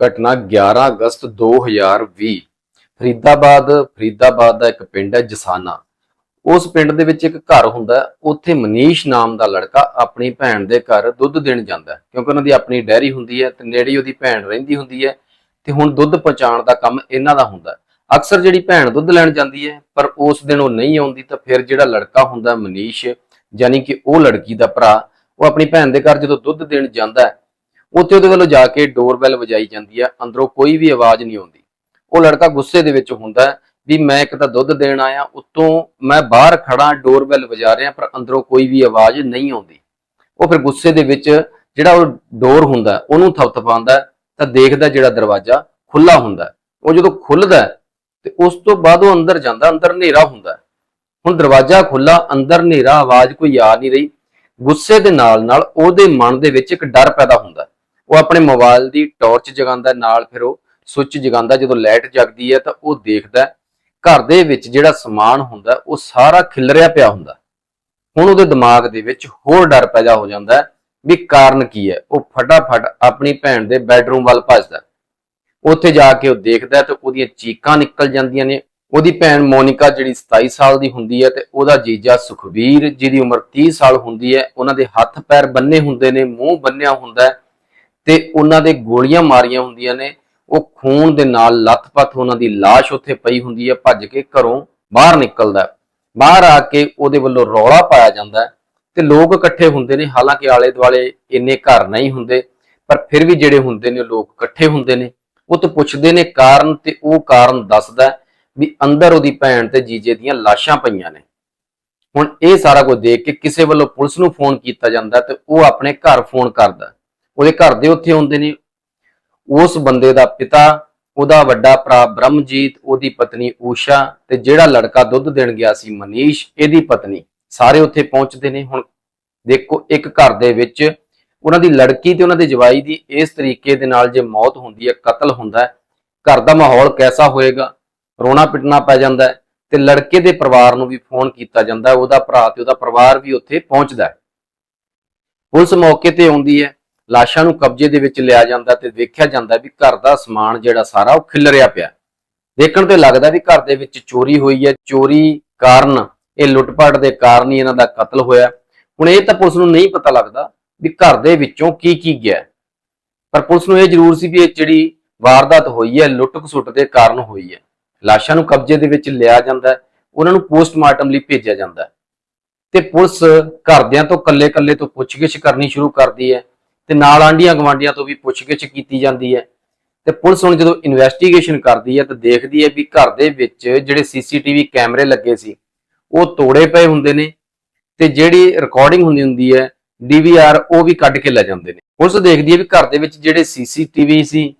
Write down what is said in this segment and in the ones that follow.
ਘਟਨਾ 11 ਅਗਸਤ 2020 ਫਰੀਦਾਬਾਦ ਫਰੀਦਾਬਾਦ ਦਾ ਇੱਕ ਪਿੰਡ ਹੈ ਜਸਾਨਾ। ਉਸ ਪਿੰਡ ਦੇ ਵਿੱਚ ਇੱਕ ਘਰ ਹੁੰਦਾ ਉੱਥੇ ਮਨੀਸ਼ ਨਾਮ ਦਾ ਲੜਕਾ ਆਪਣੀ ਭੈਣ ਦੇ ਘਰ ਦੁੱਧ ਦੇਣ ਜਾਂਦਾ ਕਿਉਂਕਿ ਉਹਨਾਂ ਦੀ ਆਪਣੀ ਡੈਰੀ ਹੁੰਦੀ ਹੈ ਤੇ ਨੇੜੇ ਉਹਦੀ ਭੈਣ ਰਹਿੰਦੀ ਹੁੰਦੀ ਹੈ ਤੇ ਹੁਣ ਦੁੱਧ ਪਹੁੰਚਾਉਣ ਦਾ ਕੰਮ ਇਹਨਾਂ ਦਾ ਹੁੰਦਾ ਅਕਸਰ ਜਿਹੜੀ ਭੈਣ ਦੁੱਧ ਲੈਣ ਜਾਂਦੀ ਹੈ, ਪਰ ਉਸ ਦਿਨ ਉਹ ਨਹੀਂ ਆਉਂਦੀ ਤਾਂ ਫਿਰ ਜਿਹੜਾ ਲੜਕਾ ਹੁੰਦਾ ਮਨੀਸ਼, ਯਾਨੀ ਕਿ ਉਹ ਲੜਕੀ ਦਾ ਭਰਾ, ਉਹ ਆਪਣੀ ਭੈਣ ਦੇ ਘਰ ਜਦੋਂ ਦੁੱਧ ਦੇਣ ਜਾਂਦਾ ਹੈ ਉੱਥੇ ਉਹਦੇ ਵੱਲੋਂ ਜਾ ਕੇ ਡੋਰਬੈਲ ਵਜਾਈ ਜਾਂਦੀ ਹੈ ਅੰਦਰੋਂ ਕੋਈ ਵੀ ਆਵਾਜ਼ ਨਹੀਂ ਆਉਂਦੀ। ਉਹ ਲੜਕਾ ਗੁੱਸੇ ਦੇ ਵਿੱਚ ਹੁੰਦਾ ਵੀ ਮੈਂ ਇੱਕ ਤਾਂ ਦੁੱਧ ਦੇਣ ਆਇਆ ਉੱਤੋਂ ਮੈਂ ਬਾਹਰ ਖੜਾ ਡੋਰਬੈਲ ਵਜਾ ਰਿਹਾ ਪਰ ਅੰਦਰੋਂ ਕੋਈ ਵੀ ਆਵਾਜ਼ ਨਹੀਂ ਆਉਂਦੀ। ਉਹ ਫਿਰ ਗੁੱਸੇ ਦੇ ਵਿੱਚ ਜਿਹੜਾ ਉਹ ਡੋਰ ਹੁੰਦਾ ਉਹਨੂੰ ਥਪਥਪਾਉਂਦਾ ਹੈ ਤਾਂ ਦੇਖਦਾ ਜਿਹੜਾ ਦਰਵਾਜ਼ਾ ਖੁੱਲਾ ਹੁੰਦਾ ਉਹ ਜਦੋਂ ਖੁੱਲਦਾ ਹੈ, ਤੇ ਉਸ ਤੋਂ ਬਾਅਦ ਉਹ ਅੰਦਰ ਜਾਂਦਾ ਅੰਦਰ ਹਨੇਰਾ ਹੁੰਦਾ ਹੁਣ ਦਰਵਾਜ਼ਾ ਖੁੱਲਾ ਅੰਦਰ ਹਨੇਰਾ ਆਵਾਜ਼ ਕੋਈ ਆ ਨਹੀਂ ਰਹੀ। ਗੁੱਸੇ ਦੇ ਨਾਲ ਨਾਲ ਉਹਦੇ ਮਨ ਦੇ ਵਿੱਚ ਇੱਕ ਡਰ ਪੈਦਾ ਹੁੰਦਾ ਉਹ ਆਪਣੇ ਮੋਬਾਈਲ ਦੀ ਟਾਰਚ ਜਗਾਉਂਦਾ ਨਾਲ ਫਿਰ ਉਹ ਸੁੱਚ ਜਗਾਉਂਦਾ ਜਦੋਂ ਲਾਈਟ ਜਗਦੀ ਹੈ ਤਾਂ ਉਹ ਦੇਖਦਾ ਘਰ ਦੇ ਵਿੱਚ ਜਿਹੜਾ ਸਮਾਨ ਹੁੰਦਾ ਉਹ ਸਾਰਾ ਖਿਲਰਿਆ ਪਿਆ ਹੁੰਦਾ ਹੁਣ ਉਹਦੇ ਦਿਮਾਗ ਦੇ ਵਿੱਚ ਹੋਰ ਡਰ ਪੈਦਾ ਹੋ ਜਾਂਦਾ ਵੀ ਕਾਰਨ ਕੀ ਹੈ। ਉਹ ਫਟਾਫਟ ਆਪਣੀ ਭੈਣ ਦੇ ਬੈੱਡਰੂਮ ਵੱਲ ਭੱਜਦਾ ਉੱਥੇ ਜਾ ਕੇ ਉਹ ਦੇਖਦਾ ਤੇ ਉਹਦੀਆਂ ਚੀਕਾਂ ਨਿਕਲ ਜਾਂਦੀਆਂ ਨੇ। ਉਹਦੀ ਭੈਣ ਮੋਨਿਕਾ ਜਿਹੜੀ 27 ਸਾਲ ਦੀ ਹੁੰਦੀ ਹੈ ਤੇ ਉਹਦਾ ਜੀਜਾ ਸੁਖਵੀਰ ਜਿਹਦੀ ਉਮਰ 30 ਸਾਲ ਹੁੰਦੀ ਹੈ, ਉਹਨਾਂ ਦੇ ਹੱਥ ਪੈਰ ਬੰਨੇ ਹੁੰਦੇ ਨੇ, ਮੂੰਹ ਬੰਨਿਆ ਹੁੰਦਾ ਹੈ। ਤੇ ਉਹਨਾਂ ਦੇ ਗੋਲੀਆਂ ਮਾਰੀਆਂ ਹੁੰਦੀਆਂ ਨੇ, ਉਹ ਖੂਨ ਦੇ ਨਾਲ ਲੱਥਪੱਥ ਉਹਨਾਂ ਦੀ ਲਾਸ਼ ਉੱਥੇ ਪਈ ਹੁੰਦੀ ਹੈ, ਭੱਜ ਕੇ ਘਰੋਂ ਬਾਹਰ ਨਿਕਲਦਾ ਬਾਹਰ ਆ ਕੇ ਉਹਦੇ ਵੱਲੋਂ ਰੌਲਾ ਪਾਇਆ ਜਾਂਦਾ ਹੈ ਤੇ ਲੋਕ ਇਕੱਠੇ ਹੁੰਦੇ ਨੇ, ਹਾਲਾਂਕਿ ਆਲੇ ਦੁਆਲੇ ਇੰਨੇ ਘਰ ਨਹੀਂ ਹੁੰਦੇ, ਪਰ ਫਿਰ ਵੀ ਜਿਹੜੇ ਹੁੰਦੇ ਨੇ ਲੋਕ ਇਕੱਠੇ ਹੁੰਦੇ ਨੇ। ਉਹ ਤੋਂ ਪੁੱਛਦੇ ਨੇ ਕਾਰਨ ਤੇ ਉਹ ਕਾਰਨ ਦੱਸਦਾ ਵੀ ਅੰਦਰ ਉਹਦੀ ਭੈਣ ਤੇ ਜੀਜੇ ਦੀਆਂ ਲਾਸ਼ਾਂ ਪਈਆਂ ਨੇ। ਹੁਣ ਇਹ ਸਾਰਾ ਕੁਝ ਦੇਖ ਕੇ ਕਿਸੇ ਵੱਲੋਂ ਪੁਲਿਸ ਨੂੰ ਫੋਨ ਕੀਤਾ ਜਾਂਦਾ ਤੇ ਉਹ ਆਪਣੇ ਘਰ ਫੋਨ ਕਰਦਾ ਉਹਦੇ ਘਰ ਦੇ ਉੱਥੇ ਹੁੰਦੇ ਨੇ। ਉਸ ਬੰਦੇ ਦਾ ਪਿਤਾ, ਉਹਦਾ ਵੱਡਾ ਭਰਾ ਬ੍ਰਹਮਜੀਤ, ਉਹਦੀ ਪਤਨੀ ਊਸ਼ਾ ਤੇ ਜਿਹੜਾ ਲੜਕਾ ਦੁੱਧ ਦੇਣ ਗਿਆ ਸੀ ਮਨੀਸ਼, ਇਹਦੀ ਪਤਨੀ। ਸਾਰੇ ਉੱਥੇ ਪਹੁੰਚਦੇ ਨੇ। ਹੁਣ ਦੇਖੋ, ਇੱਕ ਘਰ ਦੇ ਵਿੱਚ ਉਹਨਾਂ ਦੀ ਲੜਕੀ ਤੇ ਉਹਨਾਂ ਦੇ ਜਵਾਈ ਦੀ ਇਸ ਤਰੀਕੇ ਦੇ ਨਾਲ ਜੇ ਮੌਤ ਹੁੰਦੀ ਹੈ, ਕਤਲ ਹੁੰਦਾ ਹੈ, ਘਰ ਦਾ ਮਾਹੌਲ ਕੈਸਾ ਹੋਏਗਾ? ਰੋਣਾ ਪਿੱਟਣਾ ਪੈ ਜਾਂਦਾ ਹੈ ਤੇ ਲੜਕੇ ਦੇ ਪਰਿਵਾਰ ਨੂੰ ਵੀ ਫੋਨ ਕੀਤਾ ਜਾਂਦਾ ਹੈ। ਉਹਦਾ ਭਰਾ ਤੇ ਉਹਦਾ ਪਰਿਵਾਰ ਵੀ ਉੱਥੇ ਪਹੁੰਚਦਾ ਹੈ। ਪੁਲਿਸ ਮੌਕੇ ਤੇ ਆਉਂਦੀ ਹੈ। ਲਾਸ਼ਾਂ ਨੂੰ ਕਬਜ਼ੇ ਦੇ ਵਿੱਚ ਲਿਆ ਜਾਂਦਾ ਤੇ ਵੇਖਿਆ ਜਾਂਦਾ ਵੀ ਘਰ ਦਾ ਸਮਾਨ ਜਿਹੜਾ ਸਾਰਾ ਉਹ ਖਿਲਰਿਆ ਪਿਆ। ਦੇਖਣ ਤੇ ਲੱਗਦਾ ਵੀ ਘਰ ਦੇ ਵਿੱਚ ਚੋਰੀ ਹੋਈ ਹੈ। ਚੋਰੀ ਕਾਰਨ ਇਹ ਲੁੱਟਪਾਟ ਦੇ ਕਾਰਨ ਹੀ ਇਹਨਾਂ ਦਾ ਕਤਲ ਹੋਇਆ। ਹੁਣ ਇਹ ਤਾਂ ਪੁਲਿਸ ਨੂੰ ਨਹੀਂ ਪਤਾ ਲੱਗਦਾ ਵੀ ਘਰ ਦੇ ਵਿੱਚੋਂ ਕੀ ਕੀ ਗਿਆ। ਪਰ ਪੁਲਿਸ ਨੂੰ ਇਹ ਜ਼ਰੂਰ ਸੀ ਵੀ ਇਹ ਜਿਹੜੀ ਵਾਰਦਾਤ ਹੋਈ ਹੈ ਲੁੱਟ ਖਸੁੱਟ ਦੇ ਕਾਰਨ ਹੋਈ ਹੈ। ਲਾਸ਼ਾਂ ਨੂੰ ਕਬਜ਼ੇ ਦੇ ਵਿੱਚ ਲਿਆ ਜਾਂਦਾ ਉਹਨਾਂ ਨੂੰ ਪੋਸਟਮਾਰਟਮ ਲਈ ਭੇਜਿਆ ਜਾਂਦਾ ਤੇ ਪੁਲਿਸ ਘਰਦਿਆਂ ਤੋਂ ਕੱਲੇ-ਕੱਲੇ ਤੋਂ ਪੁੱਛਗਿੱਛ ਕਰਨੀ ਸ਼ੁਰੂ ਕਰਦੀ ਹੈ। ਤੇ ਨਾਲ ਆਂਡੀਆਂ ਗਵਾਂਡੀਆਂ ਤੋਂ ਵੀ ਪੁੱਛਗਿੱਛ ਕੀਤੀ ਜਾਂਦੀ ਹੈ। ਤੇ ਪੁਲਿਸ ਹੁਣ ਜਦੋਂ ਇਨਵੈਸਟੀਗੇਸ਼ਨ ਕਰਦੀ ਹੈ ਤਾਂ ਦੇਖਦੀ ਹੈ ਵੀ ਘਰ ਦੇ ਵਿੱਚ ਜਿਹੜੇ ਸੀਸੀਟੀਵੀ ਕੈਮਰੇ ਲੱਗੇ ਸੀ, ਉਹ ਤੋੜੇ ਪਏ ਹੁੰਦੇ ਨੇ ਤੇ ਜਿਹੜੀ ਰਿਕਾਰਡਿੰਗ ਹੁੰਦੀ ਹੁੰਦੀ ਹੈ ਡੀਵੀਆਰ ਉਹ ਵੀ ਕੱਢ ਕੇ ਲੈ ਜਾਂਦੇ ਨੇ। ਪੁਲਿਸ ਦੇਖਦੀ ਹੈ ਵੀ ਘਰ ਦੇ ਵਿੱਚ ਜਿਹੜੇ ਸੀਸੀਟੀਵੀ ਸੀ,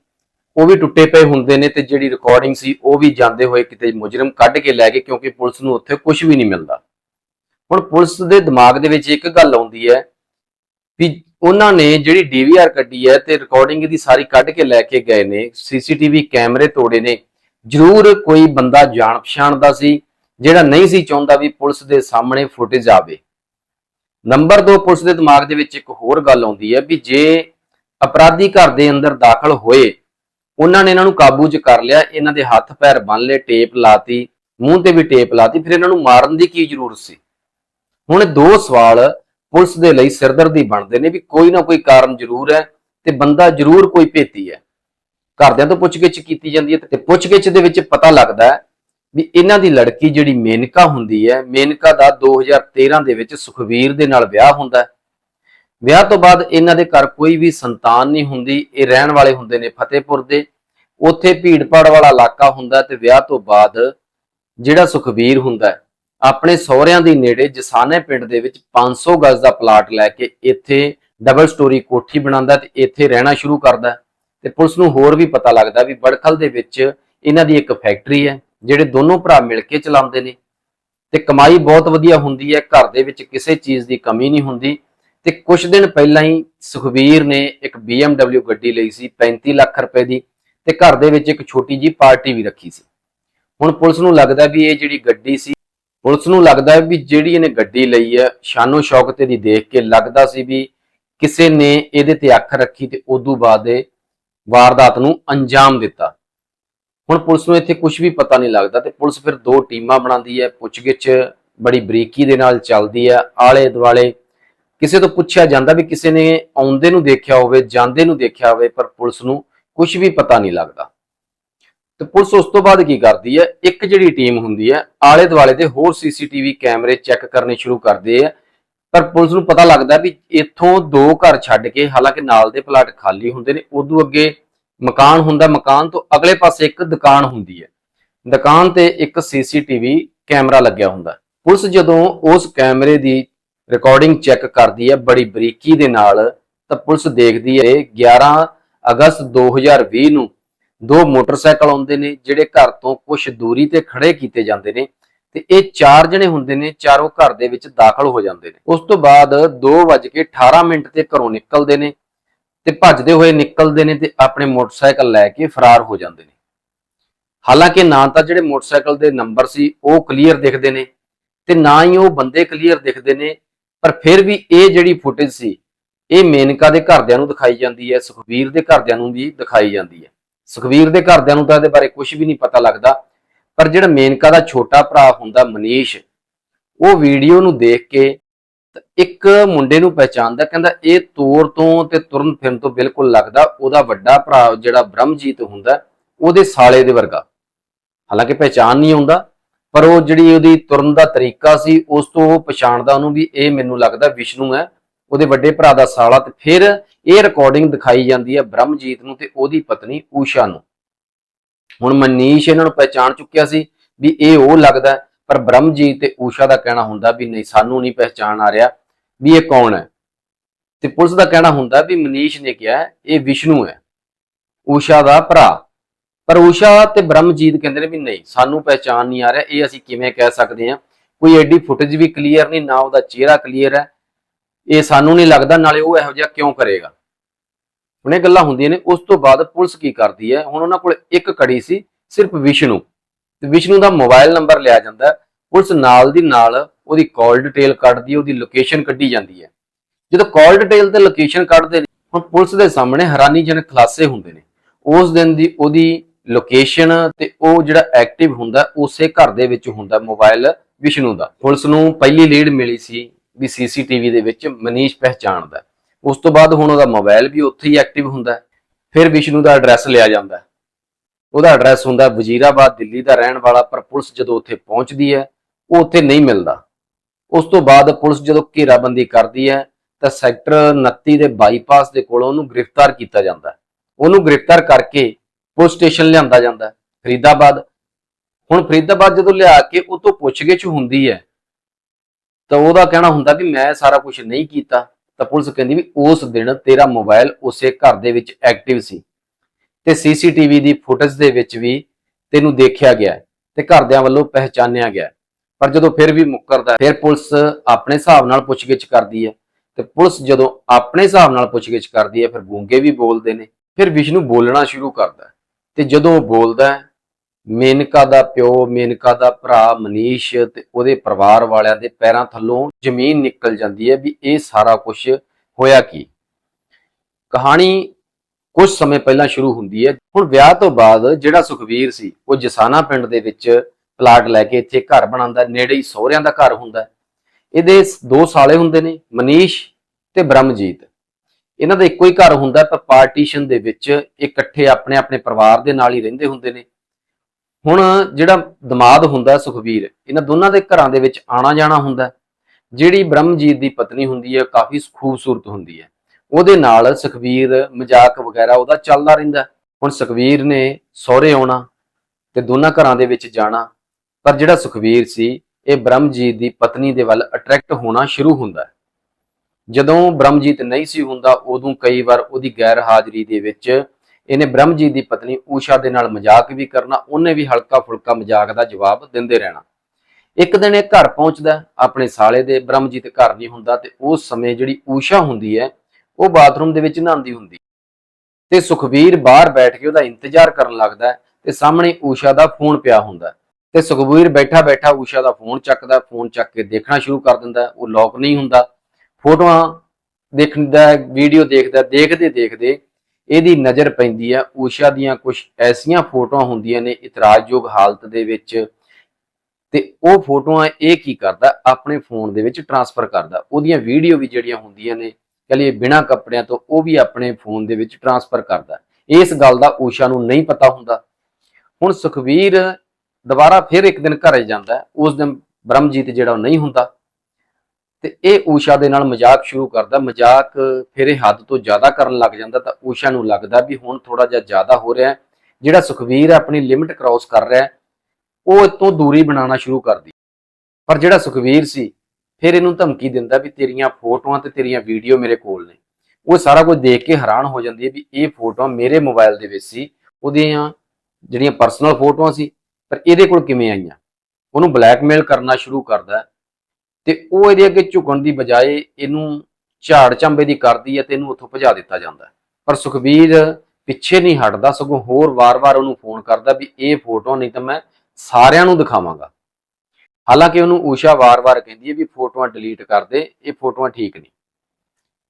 ਉਹ ਵੀ ਟੁੱਟੇ ਪਏ ਹੁੰਦੇ ਨੇ ਤੇ ਜਿਹੜੀ ਰਿਕਾਰਡਿੰਗ ਸੀ, ਉਹ ਵੀ ਜਾਂਦੇ ਹੋਏ ਕਿਤੇ ਮੁਜਰਮ ਕੱਢ ਕੇ ਲੈ ਗਏ ਕਿਉਂਕਿ ਪੁਲਿਸ ਨੂੰ ਉੱਥੇ ਕੁਝ ਵੀ ਨਹੀਂ ਮਿਲਦਾ। ਹੁਣ ਪੁਲਿਸ ਦੇ ਦਿਮਾਗ ਦੇ ਵਿੱਚ ਇੱਕ ਗੱਲ ਆਉਂਦੀ ਹੈ ਵੀ ਉਹਨਾਂ ਨੇ ਜਿਹੜੀ ਡੀਵੀਆਰ ਕੱਢੀ ਹੈ ਤੇ ਰਿਕਾਰਡਿੰਗ ਦੀ ਸਾਰੀ ਕੱਢ ਕੇ ਲੈ ਕੇ ਗਏ ਨੇ ਸੀਸੀਟੀਵੀ ਕੈਮਰੇ ਤੋੜੇ ਨੇ। ਜ਼ਰੂਰ ਕੋਈ ਬੰਦਾ ਜਾਣ ਪਛਾਣ ਦਾ ਸੀ, ਜਿਹੜਾ ਨਹੀਂ ਸੀ ਚਾਹੁੰਦਾ ਵੀ ਪੁਲਿਸ ਦੇ ਸਾਹਮਣੇ ਫੁਟੇਜ ਆਵੇ। ਨੰਬਰ 2 ਪੁਲਿਸ ਦੇ ਦਿਮਾਗ ਦੇ ਵਿੱਚ ਇੱਕ ਹੋਰ ਗੱਲ ਆਉਂਦੀ ਹੈ ਵੀ ਜੇ ਅਪਰਾਧੀ ਘਰ ਦੇ ਅੰਦਰ ਦਾਖਲ ਹੋਏ, ਉਹਨਾਂ ਨੇ ਇਹਨਾਂ ਨੂੰ ਕਾਬੂ 'ਚ ਕਰ ਲਿਆ, ਇਹਨਾਂ ਦੇ ਹੱਥ ਪੈਰ ਬੰਨ ਲਏ, ਟੇਪ ਲਾਤੀ, ਮੂੰਹ ਤੇ ਵੀ ਟੇਪ ਲਾਤੀ, ਫਿਰ ਇਹਨਾਂ ਨੂੰ ਮਾਰਨ ਦੀ ਕੀ ਜ਼ਰੂਰਤ ਸੀ? ਹੁਣ ਦੋ ਸਵਾਲ ਪੁਲਿਸ ਦੇ ਲਈ ਸਿਰਦਰਦੀ ਬਣਦੇ ਨੇ ਵੀ ਕੋਈ ਨਾ ਕੋਈ ਕਾਰਨ ਜ਼ਰੂਰ ਹੈ ਤੇ ਬੰਦਾ ਜ਼ਰੂਰ ਕੋਈ ਭੇਤੀ ਹੈ। ਘਰਦਿਆਂ ਤੋਂ ਪੁੱਛਗਿੱਛ ਕੀਤੀ ਜਾਂਦੀ ਹੈ ਤੇ ਪੁੱਛਗਿੱਛ ਦੇ ਵਿੱਚ ਪਤਾ ਲੱਗਦਾ ਹੈ ਵੀ ਇਹਨਾਂ ਦੀ ਲੜਕੀ ਜਿਹੜੀ ਮੇਨਕਾ ਹੁੰਦੀ ਹੈ, ਮੇਨਕਾ ਦਾ 2013 ਦੇ ਵਿੱਚ ਸੁਖਵੀਰ ਦੇ ਨਾਲ ਵਿਆਹ ਹੁੰਦਾ ਹੈ। ਵਿਆਹ ਤੋਂ ਬਾਅਦ ਇਹਨਾਂ ਦੇ ਘਰ ਕੋਈ ਵੀ ਸੰਤਾਨ ਨਹੀਂ ਹੁੰਦੀ, ਇਹ ਰਹਿਣ ਵਾਲੇ ਹੁੰਦੇ ਨੇ ਫਤਿਹਪੁਰ ਦੇ। ਉੱਥੇ ਭੀੜਪਾੜ ਵਾਲਾ ਇਲਾਕਾ ਹੁੰਦਾ ਤੇ ਵਿਆਹ ਤੋਂ ਬਾਅਦ ਜਿਹੜਾ ਸੁਖਵੀਰ ਹੁੰਦਾ ਆਪਣੇ ਸਹੁਰਿਆਂ ਦੇ ਨੇੜੇ ਜਸਾਨੇ ਪਿੰਡ ਦੇ ਵਿੱਚ 500 ਗਜ਼ ਦਾ ਪਲਾਟ ਲੈ ਕੇ ਇੱਥੇ ਡਬਲ ਸਟੋਰੀ ਕੋਠੀ ਬਣਾਉਂਦਾ ਤੇ ਇੱਥੇ ਰਹਿਣਾ ਸ਼ੁਰੂ ਕਰਦਾ ਹੈ। ਤੇ ਪੁਲਿਸ ਨੂੰ ਹੋਰ ਵੀ ਪਤਾ ਲੱਗਦਾ ਵੀ ਬੜਖਲ ਦੇ ਵਿੱਚ ਇਹਨਾਂ ਦੀ ਇੱਕ ਫੈਕਟਰੀ ਹੈ, ਜਿਹੜੇ ਦੋਨੋਂ ਭਰਾ ਮਿਲ ਕੇ ਚਲਾਉਂਦੇ ਨੇ। ਤੇ ਕਮਾਈ ਬਹੁਤ ਵਧੀਆ ਹੁੰਦੀ ਹੈ, ਘਰ ਦੇ ਵਿੱਚ ਕਿਸੇ ਚੀਜ਼ ਦੀ ਕਮੀ ਨਹੀਂ ਹੁੰਦੀ। ਤੇ ਕੁਝ ਦਿਨ ਪਹਿਲਾਂ ਹੀ ਸੁਖਵੀਰ ਨੇ ਇੱਕ BMW ਗੱਡੀ ਲਈ ਸੀ 35 ਲੱਖ ਰੁਪਏ ਦੀ, ਤੇ ਘਰ ਦੇ ਵਿੱਚ ਇੱਕ ਛੋਟੀ ਜੀ ਪਾਰਟੀ ਵੀ ਰੱਖੀ ਸੀ। ਹੁਣ ਪੁਲਿਸ ਨੂੰ ਲੱਗਦਾ ਵੀ ਇਹ ਜਿਹੜੀ ਗੱਡੀ ਸੀ ਪੁਲਿਸ ਨੂੰ ਲੱਗਦਾ ਵੀ ਜਿਹੜੀ ਇਹਨੇ ਗੱਡੀ ਲਈ ਹੈ, ਸ਼ਾਨੋ ਸ਼ੌਕਤ ਦੀ ਦੇਖ ਕੇ ਲੱਗਦਾ ਸੀ ਵੀ ਕਿਸੇ ਨੇ ਇਹਦੇ ਤੇ ਅੱਖ ਰੱਖੀ ਤੇ ਉਦੋਂ ਬਾਅਦ ਇਹ ਵਾਰਦਾਤ ਨੂੰ ਅੰਜਾਮ ਦਿੱਤਾ। ਹੁਣ ਪੁਲਿਸ ਨੂੰ ਇੱਥੇ ਕੁਝ ਵੀ ਪਤਾ ਨਹੀਂ ਲੱਗਦਾ ਤੇ ਪੁਲਿਸ ਫਿਰ ਦੋ ਟੀਮਾਂ ਬਣਾਉਂਦੀ ਹੈ, ਪੁੱਛਗਿੱਛ ਬੜੀ ਬਰੀਕੀ ਦੇ ਨਾਲ ਚੱਲਦੀ ਹੈ। ਆਲੇ ਦੁਆਲੇ ਕਿਸੇ ਤੋਂ ਪੁੱਛਿਆ ਜਾਂਦਾ ਵੀ ਕਿਸੇ ਨੇ ਆਉਂਦੇ ਨੂੰ ਦੇਖਿਆ ਹੋਵੇ, ਜਾਂਦੇ ਨੂੰ ਦੇਖਿਆ ਹੋਵੇ, ਪਰ ਪੁਲਿਸ ਨੂੰ ਕੁਝ ਵੀ ਪਤਾ ਨਹੀਂ ਲੱਗਦਾ। ਤੇ ਪੁਲਿਸ ਉਸ ਤੋਂ ਬਾਅਦ ਕੀ ਕਰਦੀ ਹੈ? ਇੱਕ ਜਿਹੜੀ ਟੀਮ ਹੁੰਦੀ ਹੈ, ਆਲੇ ਦੁਆਲੇ ਦੇ ਹੋਰ ਸੀਸੀਟੀਵੀ ਕੈਮਰੇ ਚੈੱਕ ਕਰਨੇ ਸ਼ੁਰੂ ਕਰਦੇ ਆ। ਪਰ ਪੁਲਿਸ ਨੂੰ ਪਤਾ ਲੱਗਦਾ ਵੀ ਇੱਥੋਂ ਦੋ ਘਰ ਛੱਡ ਕੇ, ਹਾਲਾਂਕਿ ਨਾਲ ਦੇ ਪਲਾਟ ਖਾਲੀ ਹੁੰਦੇ ਨੇ, ਉਦੋਂ ਅੱਗੇ ਮਕਾਨ ਹੁੰਦਾ। ਮਕਾਨ ਤੋਂ ਅਗਲੇ ਪਾਸੇ ਇੱਕ ਦੁਕਾਨ ਹੁੰਦੀ ਹੈ। ਦੁਕਾਨ ਤੇ ਇੱਕ ਸੀਸੀਟੀਵੀ ਕੈਮਰਾ ਲੱਗਿਆ ਹੁੰਦਾ। ਪੁਲਿਸ ਜਦੋਂ ਉਸ ਕੈਮਰੇ ਦੀ ਰਿਕਾਰਡਿੰਗ ਚੈੱਕ ਕਰਦੀ ਹੈ ਬੜੀ ਬਰੀਕੀ ਦੇ ਨਾਲ, ਤਾਂ ਪੁਲਿਸ ਦੇਖਦੀ ਹੈ 11 ਅਗਸਤ 2020 ਨੂੰ ਦੋ ਮੋਟਰਸਾਈਕਲ ਆਉਂਦੇ ਨੇ, ਜਿਹੜੇ ਘਰ ਤੋਂ ਕੁਝ ਦੂਰੀ ਤੇ ਖੜੇ ਕੀਤੇ ਜਾਂਦੇ ਨੇ ਤੇ ਇਹ ਚਾਰ ਜਣੇ ਹੁੰਦੇ ਨੇ, ਚਾਰੋਂ ਘਰ ਦੇ ਵਿੱਚ ਦਾਖਲ ਹੋ ਜਾਂਦੇ ਨੇ। ਉਸ ਤੋਂ ਬਾਅਦ 2:18 ਮਿੰਟ ਤੇ ਘਰੋਂ ਨਿਕਲਦੇ ਨੇ ਤੇ ਭੱਜਦੇ ਹੋਏ ਨਿਕਲਦੇ ਨੇ ਤੇ ਆਪਣੇ ਮੋਟਰਸਾਈਕਲ ਲੈ ਕੇ ਫਰਾਰ ਹੋ ਜਾਂਦੇ ਨੇ। ਹਾਲਾਂਕਿ ਨਾ ਤਾਂ ਜਿਹੜੇ ਮੋਟਰਸਾਈਕਲ ਦੇ ਨੰਬਰ ਸੀ, ਉਹ ਕਲੀਅਰ ਦਿਖਦੇ ਨੇ ਤੇ ਨਾ ਹੀ ਉਹ ਬੰਦੇ ਕਲੀਅਰ ਦਿਖਦੇ ਨੇ, ਪਰ ਫਿਰ ਵੀ ਇਹ ਜਿਹੜੀ ਫੁਟੇਜ ਸੀ, ਇਹ ਮੇਨਕਾ ਦੇ ਘਰਦਿਆਂ ਨੂੰ ਦਿਖਾਈ ਜਾਂਦੀ ਹੈ ਸੁਖਵੀਰ ਦੇ ਘਰਦਿਆਂ ਨੂੰ ਵੀ ਦਿਖਾਈ ਜਾਂਦੀ ਹੈ। ਸੁਖਵੀਰ ਦੇ ਘਰਦਿਆਂ ਨੂੰ ਤਾਂ ਇਹਦੇ ਬਾਰੇ ਕੁਝ ਵੀ ਨਹੀਂ ਪਤਾ ਲੱਗਦਾ, ਪਰ ਜਿਹੜਾ ਮੇਨਕਾ ਦਾ ਛੋਟਾ ਭਰਾ ਹੁੰਦਾ ਮਨੀਸ਼, ਉਹ ਵੀਡੀਓ ਨੂੰ ਦੇਖ ਕੇ ਇੱਕ ਮੁੰਡੇ ਨੂੰ ਪਹਿਚਾਨਦਾ ਕਹਿੰਦਾ ਇਹ ਤੋਰ ਤੋਂ ਤੇ ਤੁਰਨ ਫਿਰਨ ਤੋਂ ਬਿਲਕੁਲ ਲੱਗਦਾ ਉਹਦਾ ਵੱਡਾ ਭਰਾ ਜਿਹੜਾ ਬ੍ਰਹਮਜੀਤ ਹੁੰਦਾ, ਉਹਦੇ ਸਾਲੇ ਦੇ ਵਰਗਾ। ਹਾਲਾਂਕਿ ਪਹਿਚਾਨ ਨਹੀਂ ਆਉਂਦਾ, ਪਰ ਉਹ ਜਿਹੜੀ ਉਹਦੀ ਤੁਰਨ ਦਾ ਤਰੀਕਾ ਸੀ, ਉਸ ਤੋਂ ਉਹ ਪਛਾਣਦਾ ਉਹਨੂੰ ਵੀ ਇਹ ਮੈਨੂੰ ਲੱਗਦਾ ਵਿਸ਼ਨੂੰ ਹੈ। ਉਹਦੇ ਵੱਡੇ ਭਰਾ ਦਾ ਸਾਲਾ ਤੇ ਫਿਰ ਇਹ ਰਿਕਾਰਡਿੰਗ ਦਿਖਾਈ ਜਾਂਦੀ ਹੈ ਬ੍ਰਹਮਜੀਤ ਨੂੰ ਤੇ ਉਹਦੀ ਪਤਨੀ ਊਸ਼ਾ ਨੂੰ। ਹੁਣ ਮਨੀਸ਼ ਇਹਨਾਂ ਨੂੰ ਪਹਿਚਾਣ ਚੁੱਕਿਆ ਸੀ ਵੀ ਇਹ ਉਹ ਲੱਗਦਾ ਪਰ ਬ੍ਰਹਮਜੀਤ ਤੇ ਊਸ਼ਾ ਦਾ ਕਹਿਣਾ ਹੁੰਦਾ ਵੀ ਨਹੀਂ, ਸਾਨੂੰ ਨਹੀਂ ਪਹਿਚਾਣ ਆ ਰਿਹਾ ਵੀ ਇਹ ਕੌਣ ਹੈ। ਤੇ ਪੁਲਿਸ ਦਾ ਕਹਿਣਾ ਹੁੰਦਾ ਵੀ ਮਨੀਸ਼ ਨੇ ਕਿਹਾ ਇਹ ਵਿਸ਼ਨੂੰ ਹੈ, ਊਸ਼ਾ ਦਾ ਭਰਾ। ਪਰ ਊਸ਼ਾ ਤੇ ਬ੍ਰਹਮਜੀਤ ਕਹਿੰਦੇ ਨੇ ਵੀ ਨਹੀਂ, ਸਾਨੂੰ ਪਹਿਚਾਨ ਨਹੀਂ ਆ ਰਿਹਾ, ਇਹ ਅਸੀਂ ਕਿਵੇਂ ਕਹਿ ਸਕਦੇ ਹਾਂ? ਕੋਈ ਐਡੀ ਫੁਟੇਜ ਵੀ ਕਲੀਅਰ ਨਹੀਂ, ਨਾ ਉਹਦਾ ਚਿਹਰਾ ਕਲੀਅਰ ਹੈ। ਇਹ ਸਾਨੂੰ ਨਹੀਂ ਲੱਗਦਾ, ਨਾਲੇ ਉਹ ਇਹੋ ਜਿਹਾ ਕਿਉਂ ਕਰੇਗਾ? ਹੁਣ ਗੱਲਾਂ ਹੁੰਦੀਆਂ ਨੇ, ਉਸ ਤੋਂ ਬਾਅਦ ਪੁਲਿਸ ਕੀ ਕਰਦੀ ਹੈ? ਹੁਣ ਉਹਨਾਂ ਕੋਲ ਇੱਕ ਕੜੀ ਸੀ, ਸਿਰਫ ਵਿਸ਼ਨੂੰ। ਤੇ ਵਿਸ਼ਨੂੰ ਦਾ ਮੋਬਾਈਲ ਨੰਬਰ ਲਿਆ ਜਾਂਦਾ ਪੁਲਿਸ ਨਾਲ ਦੀ ਨਾਲ ਉਹਦੀ ਕਾਲ ਡਿਟੇਲ ਕੱਢਦੀ ਹੈ, ਉਹਦੀ ਲੋਕੇਸ਼ਨ ਕੱਢੀ ਜਾਂਦੀ ਹੈ। ਜਦੋਂ ਕਾਲ ਡਿਟੇਲ ਤੇ ਲੋਕੇਸ਼ਨ ਕੱਢਦੇ ਨੇ, ਹੁਣ ਪੁਲਿਸ ਦੇ ਸਾਹਮਣੇ ਹੈਰਾਨੀਜਨਕ ਖੁਲਾਸੇ ਹੁੰਦੇ ਨੇ। ਉਸ ਦਿਨ ਦੀ ਉਹਦੀ ਲੋਕੇਸ਼ਨ ਤੇ ਉਹ ਜਿਹੜਾ ਐਕਟਿਵ ਹੁੰਦਾ, ਉਸੇ ਘਰ ਦੇ ਵਿੱਚ ਹੁੰਦਾ ਮੋਬਾਈਲ ਵਿਸ਼ਨੂੰ ਦਾ। ਪੁਲਿਸ ਨੂੰ ਪਹਿਲੀ ਲੀਡ ਮਿਲੀ ਸੀ ਵੀ ਸੀਸੀਟੀਵੀ ਦੇ ਵਿੱਚ ਮਨੀਸ਼ ਪਹਿਚਾਣਦਾ ਹੈ। ਉਸ ਤੋਂ ਬਾਅਦ ਹੁਣ ਉਹਦਾ ਮੋਬਾਈਲ ਵੀ ਉੱਥੇ ਹੀ ਐਕਟਿਵ ਹੁੰਦਾ ਫਿਰ ਵਿਸ਼ਨੂੰ ਦਾ ਐਡਰੈਸ ਲਿਆ ਜਾਂਦਾ ਉਹਦਾ ਐਡਰੈਸ ਹੁੰਦਾ ਵਜ਼ੀਰਾਬਾਦ ਦਿੱਲੀ ਦਾ ਰਹਿਣ ਵਾਲਾ, ਪਰ ਪੁਲਿਸ ਜਦੋਂ ਉੱਥੇ ਪਹੁੰਚਦੀ ਹੈ, ਉਹ ਉੱਥੇ ਨਹੀਂ ਮਿਲਦਾ। ਉਸ ਤੋਂ ਬਾਅਦ ਪੁਲਿਸ ਜਦੋਂ ਘੇਰਾਬੰਦੀ ਕਰਦੀ ਹੈ, ਤਾਂ ਸੈਕਟਰ 29 ਦੇ ਬਾਈਪਾਸ ਦੇ ਕੋਲ ਉਹਨੂੰ ਗ੍ਰਿਫਤਾਰ ਕੀਤਾ ਜਾਂਦਾ ਉਹਨੂੰ ਗ੍ਰਿਫਤਾਰ ਕਰਕੇ ਪੁਲਿਸ ਸਟੇਸ਼ਨ ਲਿਆਂਦਾ ਜਾਂਦਾ ਫਰੀਦਾਬਾਦ। ਹੁਣ ਫਰੀਦਾਬਾਦ ਜਦੋਂ ਲਿਆ ਕੇ ਉਹ ਤੋਂ ਪੁੱਛਗਿੱਛ ਹੁੰਦੀ ਹੈ ਤਾਂ ਉਹਦਾ ਕਹਿਣਾ ਹੁੰਦਾ ਕਿ ਮੈਂ ਸਾਰਾ ਕੁਝ ਨਹੀਂ ਕੀਤਾ, ਤਾਂ ਪੁਲਿਸ ਕਹਿੰਦੀ ਵੀ ਉਸ ਦਿਨ ਤੇਰਾ ਮੋਬਾਈਲ ਉਸੇ ਘਰ ਦੇ ਵਿੱਚ ਐਕਟਿਵ ਸੀ। ਤੇ ਸੀਸੀਟੀਵੀ ਦੀ ਫੁਟੇਜ ਦੇ ਵਿੱਚ ਵੀ ਤੈਨੂੰ ਦੇਖਿਆ ਗਿਆ ਤੇ ਘਰਦਿਆਂ ਵੱਲੋਂ ਪਹਿਚਾਨਿਆ ਗਿਆ ਪਰ ਜਦੋਂ ਫਿਰ ਵੀ ਮੁੱਕਰਦਾ ਫਿਰ ਪੁਲਿਸ ਆਪਣੇ ਹਿਸਾਬ ਨਾਲ ਪੁੱਛਗਿੱਛ ਕਰਦੀ ਹੈ। ਤੇ ਪੁਲਿਸ ਜਦੋਂ ਆਪਣੇ ਹਿਸਾਬ ਨਾਲ ਪੁੱਛਗਿੱਛ ਕਰਦੀ ਹੈ, ਫਿਰ ਗੂੰਗੇ ਵੀ ਬੋਲਦੇ ਨੇ, ਫਿਰ ਵਿਸ਼ਨੂੰ ਬੋਲਣਾ ਸ਼ੁਰੂ ਕਰਦਾ ਤੇ ਜਦੋਂ ਉਹ ਬੋਲਦਾ ਮੇਨਕਾ ਦਾ ਪਿਓ ਮੇਨਕਾ ਦਾ ਭਰਾ ਮਨੀਸ਼ ਤੇ ਉਹਦੇ ਪਰਿਵਾਰ ਵਾਲਿਆਂ ਦੇ ਪੈਰਾਂ ਥੱਲੋਂ ਜ਼ਮੀਨ ਨਿਕਲ ਜਾਂਦੀ ਹੈ ਵੀ ਇਹ ਸਾਰਾ ਕੁਝ ਹੋਇਆ ਕੀ? ਕਹਾਣੀ ਕੁਝ ਸਮੇਂ ਪਹਿਲਾਂ ਸ਼ੁਰੂ ਹੁੰਦੀ ਹੈ। ਹੁਣ ਵਿਆਹ ਤੋਂ ਬਾਅਦ ਜਿਹੜਾ ਸੁਖਵੀਰ ਸੀ ਉਹ ਜਸਾਨਾ ਪਿੰਡ ਦੇ ਵਿੱਚ ਪਲਾਟ ਲੈ ਕੇ ਇੱਥੇ ਘਰ ਬਣਾਉਂਦਾ ਨੇੜੇ ਹੀ ਸਹੁਰਿਆਂ ਦਾ ਘਰ ਹੁੰਦਾ ਇਹਦੇ ਦੋ ਸਾਲੇ ਹੁੰਦੇ ਨੇ ਮਨੀਸ਼ ਤੇ ਬ੍ਰਹਮਜੀਤ। ਇਹਨਾਂ ਦਾ ਇੱਕੋ ਹੀ ਘਰ ਹੁੰਦਾ ਹੈ, ਪਰ ਪਾਰਟੀਸ਼ਨ ਦੇ ਵਿੱਚ ਇਕੱਠੇ ਆਪਣੇ ਆਪਣੇ ਪਰਿਵਾਰ ਦੇ ਨਾਲ ਹੀ ਰਹਿੰਦੇ ਹੁੰਦੇ ਨੇ। ਹੁਣ ਜਿਹੜਾ ਦਮਾਦ ਹੁੰਦਾ ਸੁਖਵੀਰ ਇਹਨਾਂ ਦੋਨਾਂ ਦੇ ਘਰਾਂ ਦੇ ਵਿੱਚ ਆਣਾ ਜਾਣਾ ਹੁੰਦਾ ਜਿਹੜੀ ਬ੍ਰਹਮਜੀਤ ਦੀ ਪਤਨੀ ਹੁੰਦੀ ਹੈ ਕਾਫੀ ਖੂਬਸੂਰਤ ਹੁੰਦੀ ਹੈ। ਉਹਦੇ ਨਾਲ ਸੁਖਵੀਰ ਮਜ਼ਾਕ ਵਗੈਰਾ ਉਹਦਾ ਚੱਲਦਾ ਰਹਿੰਦਾ ਹੁਣ ਸੁਖਵੀਰ ਨੇ ਸਹੁਰੇ ਆਉਣਾ ਤੇ ਦੋਨਾਂ ਘਰਾਂ ਦੇ ਵਿੱਚ ਜਾਣਾ, ਪਰ ਜਿਹੜਾ ਸੁਖਵੀਰ ਸੀ, ਇਹ ਬ੍ਰਹਮਜੀਤ ਦੀ ਪਤਨੀ ਦੇ ਵੱਲ ਅਟਰੈਕਟ ਹੋਣਾ ਸ਼ੁਰੂ ਹੁੰਦਾ ਜਦੋਂ ਬ੍ਰਹਮਜੀਤ ਨਹੀਂ ਸੀ ਹੁੰਦਾ, ਉਦੋਂ ਕਈ ਵਾਰ ਉਹਦੀ ਗੈਰ ਹਾਜ਼ਰੀ ਦੇ ਵਿੱਚ ਇਹਨੇ ਬ੍ਰਹਮਜੀਤ ਦੀ ਪਤਨੀ ਊਸ਼ਾ ਦੇ ਨਾਲ ਮਜ਼ਾਕ ਵੀ ਕਰਨਾ, ਉਹਨੇ ਵੀ ਹਲਕਾ ਫੁਲਕਾ ਮਜ਼ਾਕ ਦਾ ਜਵਾਬ ਦਿੰਦੇ ਰਹਿਣਾ। ਇੱਕ ਦਿਨ ਇਹ ਘਰ ਪਹੁੰਚਦਾ, ਆਪਣੇ ਸਾਲੇ ਦੇ ਬ੍ਰਹਮਜੀਤ ਘਰ ਨਹੀਂ ਹੁੰਦਾ ਤੇ ਉਸ ਸਮੇਂ ਜਿਹੜੀ ਊਸ਼ਾ ਹੁੰਦੀ ਹੈ, ਉਹ ਬਾਥਰੂਮ ਦੇ ਵਿੱਚ ਨਹਾਉਂਦੀ ਹੁੰਦੀ। ਤੇ ਸੁਖਵੀਰ ਬਾਹਰ ਬੈਠ ਕੇ ਉਹਦਾ ਇੰਤਜ਼ਾਰ ਕਰਨ ਲੱਗਦਾ ਹੈ ਤੇ ਸਾਹਮਣੇ ਊਸ਼ਾ ਦਾ ਫੋਨ ਪਿਆ ਹੁੰਦਾ ਹੈ। ਤੇ ਸੁਖਵੀਰ ਬੈਠਾ ਬੈਠਾ ਊਸ਼ਾ ਦਾ ਫੋਨ ਚੱਕਦਾ, ਫੋਨ ਚੱਕ ਕੇ ਦੇਖਣਾ ਸ਼ੁਰੂ ਕਰ ਦਿੰਦਾ ਉਹ ਲੌਕ ਨਹੀਂ ਹੁੰਦਾ। ਫੋਟੋਆਂ ਦੇਖਦਾ, ਵੀਡੀਓ ਦੇਖਦਾ ਦੇਖਦੇ ਦੇਖਦੇ ਇਹਦੀ ਨਜ਼ਰ ਪੈਂਦੀ ਹੈ ਊਸ਼ਾ ਦੀਆਂ ਕੁਝ ਐਸੀਆਂ ਫੋਟੋਆਂ ਹੁੰਦੀਆਂ ਨੇ ਇਤਰਾਜ਼ਯੋਗ ਹਾਲਤ ਦੇ ਵਿੱਚ। ਤੇ ਉਹ ਫੋਟੋਆਂ ਇਹ ਕੀ ਕਰਦਾ, ਆਪਣੇ ਫੋਨ ਦੇ ਵਿੱਚ ਟਰਾਂਸਫਰ ਕਰਦਾ। ਉਹਦੀਆਂ ਵੀਡੀਓ ਵੀ ਜਿਹੜੀਆਂ ਹੁੰਦੀਆਂ ਨੇ, ਕਹ ਬਿਨਾਂ ਕੱਪੜਿਆਂ ਤੋਂ, ਉਹ ਵੀ ਆਪਣੇ ਫੋਨ ਦੇ ਵਿੱਚ ਟਰਾਂਸਫਰ ਕਰਦਾ। ਇਸ ਗੱਲ ਦਾ ਊਸ਼ਾ ਨੂੰ ਨਹੀਂ ਪਤਾ ਹੁੰਦਾ। ਹੁਣ ਸੁਖਵੀਰ ਦੁਬਾਰਾ ਫਿਰ ਇੱਕ ਦਿਨ ਘਰੇ ਜਾਂਦਾ, ਉਸ ਦਿਨ ਬ੍ਰਹਮਜੀਤ ਜਿਹੜਾ ਉਹ ਨਹੀਂ ਹੁੰਦਾ। ਤੇ ਇਹ ਊਸ਼ਾ ਦੇ ਨਾਲ ਮਜ਼ਾਕ ਸ਼ੁਰੂ ਕਰਦਾ ਮਜ਼ਾਕ ਫਿਰ ਇਹ ਹੱਦ ਤੋਂ ਜ਼ਿਆਦਾ ਕਰਨ ਲੱਗ ਜਾਂਦਾ ਤਾਂ ਊਸ਼ਾ ਨੂੰ ਲੱਗਦਾ ਵੀ ਹੁਣ ਥੋੜਾ ਜਿਹਾ ਜ਼ਿਆਦਾ ਹੋ ਰਿਹਾ ਜਿਹੜਾ ਸੁਖਵੀਰ ਆਪਣੀ ਲਿਮਿਟ ਕ੍ਰਾਸ ਕਰ ਰਿਹਾ ਹੈ, ਉਹ ਤੋਂ ਦੂਰੀ ਬਣਾਉਣਾ ਸ਼ੁਰੂ ਕਰਦੀ ਪਰ ਜਿਹੜਾ ਸੁਖਵੀਰ ਸੀ ਫਿਰ ਇਹਨੂੰ ਧਮਕੀ ਦਿੰਦਾ ਵੀ ਤੇਰੀਆਂ ਫੋਟੋਆਂ ਤੇ ਤੇਰੀਆਂ ਵੀਡੀਓ ਮੇਰੇ ਕੋਲ ਨੇ। ਉਹ ਸਾਰਾ ਕੁਝ ਦੇਖ ਕੇ ਹੈਰਾਨ ਹੋ ਜਾਂਦੀ ਹੈ ਵੀ ਇਹ ਫੋਟੋਆਂ ਮੇਰੇ ਮੋਬਾਈਲ ਦੇ ਵਿੱਚ ਸੀ ਉਹਦੀਆਂ ਜਿਹੜੀਆਂ ਪਰਸਨਲ ਫੋਟੋਆਂ ਸੀ ਪਰ ਇਹਦੇ ਕੋਲ ਕਿਵੇਂ ਆਈਆਂ? ਉਹਨੂੰ ਬਲੈਕਮੇਲ ਕਰਨਾ ਸ਼ੁਰੂ ਕਰਦਾ ਤੇ ਉਹ ਇਹਦੇ ਅੱਗੇ ਝੁਕਣ ਦੀ ਬਜਾਏ ਇਹਨੂੰ ਝਾੜ ਚੰਬੇ ਦੀ ਕਰਦੀ ਹੈ ਤੇ ਇਹਨੂੰ ਉੱਥੋਂ ਭਜਾ ਦਿੱਤਾ ਜਾਂਦਾ ਪਰ ਸੁਖਬੀਰ ਪਿੱਛੇ ਨਹੀਂ ਹਟਦਾ, ਸਗੋਂ ਹੋਰ ਵਾਰ-ਵਾਰ ਉਹਨੂੰ ਫੋਨ ਕਰਦਾ ਵੀ ਇਹ ਫੋਟੋ ਨਹੀਂ ਤਾਂ ਮੈਂ ਸਾਰਿਆਂ ਨੂੰ ਦਿਖਾਵਾਂਗਾ। ਹਾਲਾਂਕਿ ਉਹਨੂੰ ਊਸ਼ਾ ਵਾਰ-ਵਾਰ ਕਹਿੰਦੀ ਹੈ ਵੀ ਫੋਟੋਆਂ ਡਿਲੀਟ ਕਰ ਦੇ, ਇਹ ਫੋਟੋਆਂ ਠੀਕ ਨਹੀਂ।